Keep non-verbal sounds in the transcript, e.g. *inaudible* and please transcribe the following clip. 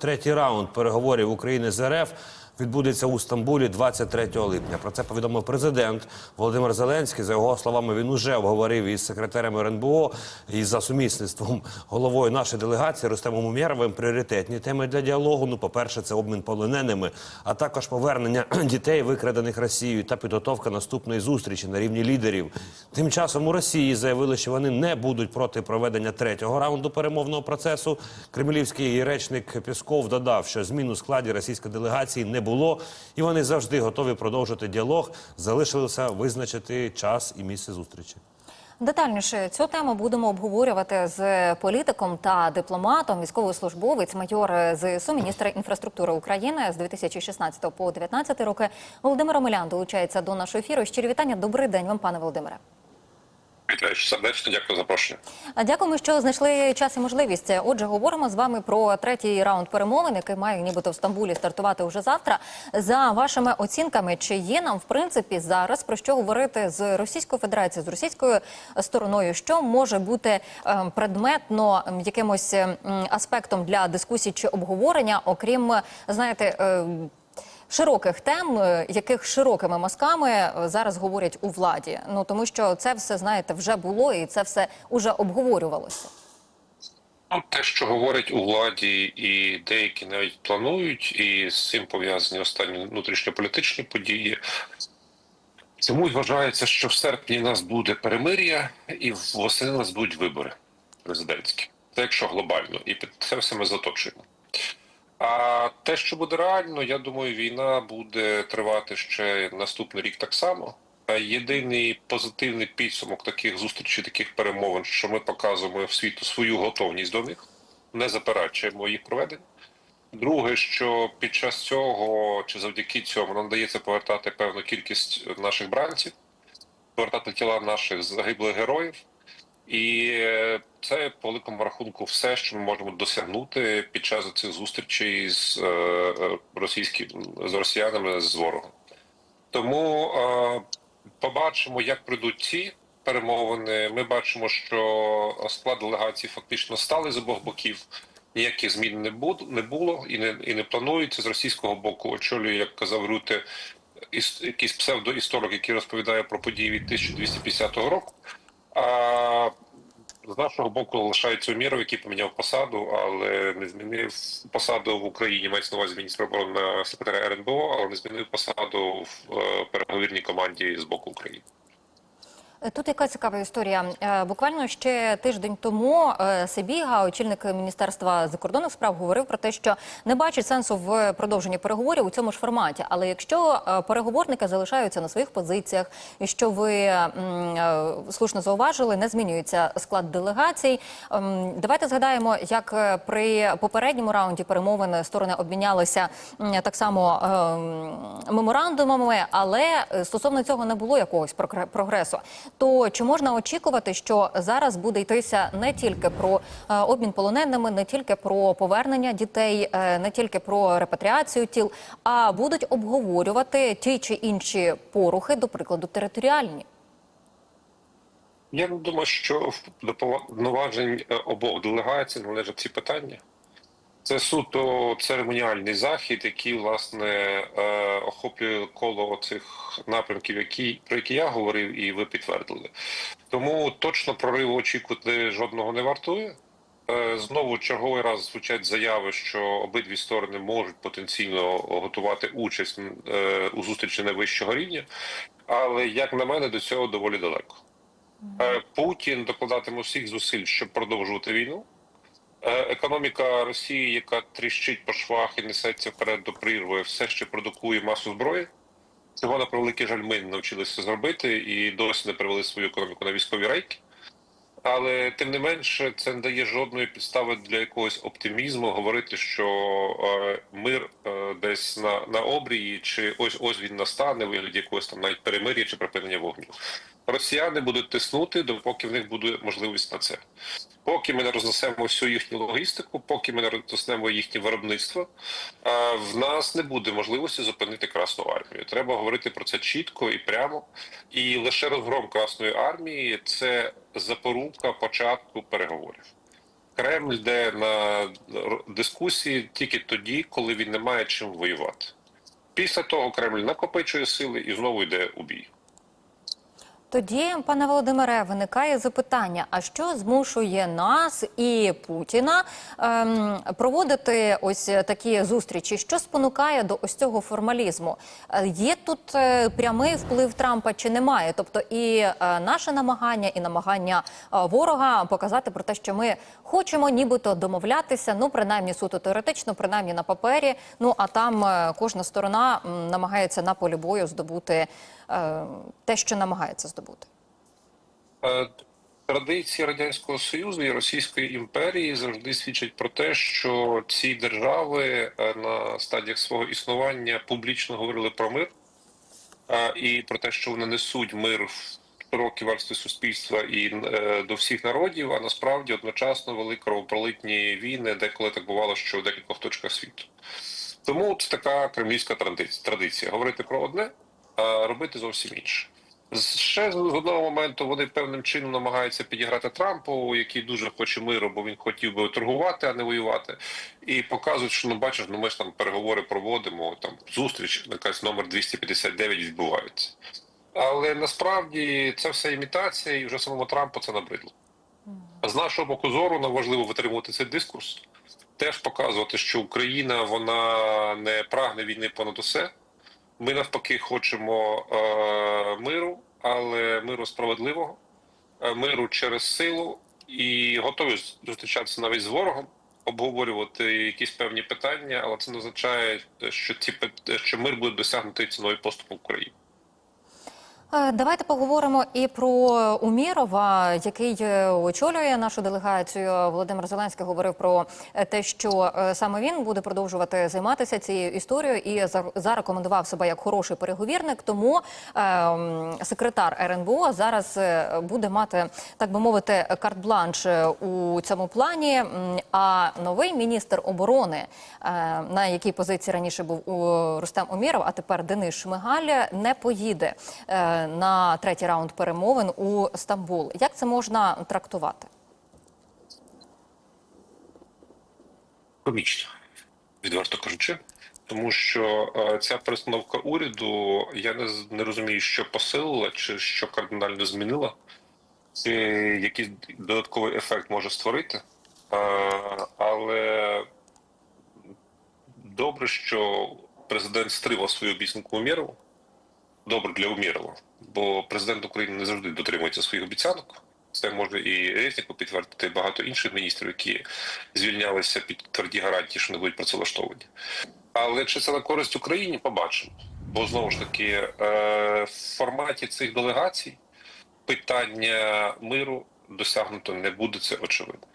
третій раунд переговорів України з РФ відбудеться у Стамбулі 23 липня. Про це повідомив президент Володимир Зеленський. За його словами, він уже обговорив із секретарем РНБО і за сумісництвом головою нашої делегації Рустемом Умєровим пріоритетні теми для діалогу. Ну, по-перше, це обмін полоненими, а також повернення *clears throat* дітей, викрадених Росією, та підготовка наступної зустрічі на рівні лідерів. Тим часом у Росії заявили, що вони не будуть проти проведення третього раунду перемовного процесу. Кремлівський речник Пісков додав, що змін у складі російської делегації не було, і вони завжди готові продовжити діалог. Залишилося визначити час і місце зустрічі. Детальніше цю тему будемо обговорювати з політиком та дипломатом. Військовослужбовець, майор ЗСУ, міністр інфраструктури України з 2016 по 2019 роки. Володимир Омелян долучається до нашого ефіру. Щирі вітання. Добрий день вам, пане Володимире. Вітаю сердечно, дякую за запрошення. Дякуємо, що знайшли час і можливість. Отже, говоримо з вами про третій раунд перемовин, який має нібито в Стамбулі стартувати уже завтра. За вашими оцінками, чи є нам в принципі зараз про що говорити з Російською Федерацією, з російською стороною, що може бути ем, предметно ем, якимось ем, аспектом для дискусій чи обговорення, окрім знаєте. Широких тем, е, яких широкими мазками е, зараз говорять у владі. Ну тому що це все знаєте вже було і це все уже обговорювалося. Ну, те, що говорять у владі, і деякі навіть планують, і з цим пов'язані останні внутрішньополітичні події. Чомусь вважається, що в серпні в нас буде перемир'я, і восени нас будуть вибори президентські. Це якщо глобально, і під це все ми заточуємо. А те, що буде реально, я думаю, війна буде тривати ще наступний рік так само. Єдиний позитивний підсумок таких зустрічей, таких перемовин, що ми показуємо в світу свою готовність до них, не заперечуємо їх проведення. Друге, що під час цього чи завдяки цьому нам вдається повертати певну кількість наших бранців, повертати тіла наших загиблих героїв. І е, це по великому рахунку все, що ми можемо досягнути під час цих зустрічей з е, е, російським з росіянами з ворогом. Тому побачимо, як прийдуть ці перемовини. Ми бачимо, що склад делегації фактично стали з обох боків. Ніяких змін не було, не було і не і не планується з російського боку. Очолює, як казав Рюте, іс, якийсь псевдоісторик, який розповідає про події від 1250 року. А з нашого боку лишається Уміров, який поміняв посаду, але не змінив посаду в Україні. Мається на увазі міністра оборони секретаря РНБО, але не змінив посаду в е, переговірній команді з боку України. Тут яка цікава історія. Е, Буквально ще тиждень тому е, Сибіга, очільник міністерства закордонних справ, говорив про те, що не бачить сенсу в продовженні переговорів у цьому ж форматі. Але якщо е, переговорники залишаються на своїх позиціях, і що ви слушно зауважили, не змінюється склад делегацій. Ем, Давайте згадаємо, як при попередньому раунді перемовин сторони обмінялися так само ем, меморандумами, але стосовно цього не було якогось прогресу. То чи можна очікувати, що зараз буде йтися не тільки про е, обмін полоненими, не тільки про повернення дітей, е, не тільки про репатріацію тіл, а будуть обговорювати ті чи інші порухи, до прикладу, територіальні? Я думаю, що до повноважень е, обох делегацій належать ці питання. Це суто церемоніальний захід, який власне е, охоплює коло цих напрямків, які про які я говорив, і ви підтвердили. Тому точно прориву очікувати жодного не вартує. Е, Знову черговий раз звучать заяви, що обидві сторони можуть потенційно готувати участь е, у зустрічі найвищого рівня, але як на мене, до цього доволі далеко. Путін докладатиме всіх зусиль, щоб продовжувати війну. Е, Економіка Росії, яка тріщить по швах і несеться вперед до прірви, все ще продукує масу зброї. Цього на превеликий жаль, ми не навчилися зробити і досі не привели свою економіку на військові рейки. Але тим не менше, це не дає жодної підстави для якогось оптимізму говорити, що е, мир е, десь на, на обрії, чи ось ось він настане, вигляді якогось там навіть перемир'я чи припинення вогню. Росіяни будуть тиснути, допоки в них буде можливість на це. Поки ми не рознесемо всю їхню логістику, поки ми не рознесемо їхнє виробництво, в нас не буде можливості зупинити Красну армію. Треба говорити про це чітко і прямо. І лише розгром Красної армії це запорука початку переговорів. Кремль йде на дискусії тільки тоді, коли він не має чим воювати. Після того Кремль накопичує сили і знову йде у бій. Тоді, пане Володимире, виникає запитання: а що змушує нас і Путіна ем, проводити ось такі зустрічі? Що спонукає до ось цього формалізму? Е, Є тут е, прямий вплив Трампа чи немає? Тобто, і е, наше намагання, і намагання ворога показати про те, що ми хочемо нібито домовлятися, ну принаймні суто теоретично, принаймні на папері. Ну а там кожна сторона намагається на полі бою здобути те, що намагається здобути. Е, Традиції Радянського Союзу і Російської імперії завжди свідчать про те, що ці держави е, на стадіях свого існування публічно говорили про мир е, і про те, що вони несуть мир в широкі верстви суспільства і е, до всіх народів, а насправді одночасно вели кровопролитні війни, деколи так бувало, що в декількох точках світу. Тому це така кремлівська традиція говорити про одне, а робити зовсім інше. Ще з одного моменту вони певним чином намагаються підіграти Трампу, який дуже хоче миру, бо він хотів би торгувати, а не воювати, і показують, що ну бачиш, ну ми ж там переговори проводимо, там зустріч, якась номер 259 відбувається. Але насправді це все імітація, і вже самому Трампу це набридло. З нашого боку зору нам важливо витримувати цей дискурс, теж показувати, що Україна вона не прагне війни понад усе. Ми навпаки хочемо е, миру, але миру справедливого, е, миру через силу і готові зустрічатися навіть з ворогом, обговорювати якісь певні питання, але це не означає, що ці що мир буде досягнутий ціною поступу України. Е, Давайте поговоримо і про Умірова, який е, очолює нашу делегацію. Володимир Зеленський говорив про е, те, що саме він буде продовжувати займатися цією історією і зарекомендував себе як хороший переговірник. Тому е, секретар РНБО зараз буде мати, так би мовити, карт-бланш у цьому плані. А новий міністр оборони, на якій позиції раніше був Рустем Уміров, а тепер Денис Шмигаль, не поїде на третій раунд перемовин у Стамбул. Як це можна трактувати? Комічно, відверто кажучи. Тому що е, ця перестановка уряду, я не, не розумію, що посилила чи що кардинально змінила, чи якийсь додатковий ефект може створити. Е, але добре, що президент стримав свою обіцянку Умєрову. Добре для Умєрова, бо президент України не завжди дотримується своїх обіцянок. Це може і Резніков підтвердити багато інших міністрів, які звільнялися під тверді гарантії, що не будуть працевлаштовані. Але чи це на користь Україні, побачимо. Бо знову ж таки, е, в форматі цих делегацій питання миру досягнуто не буде, це очевидно.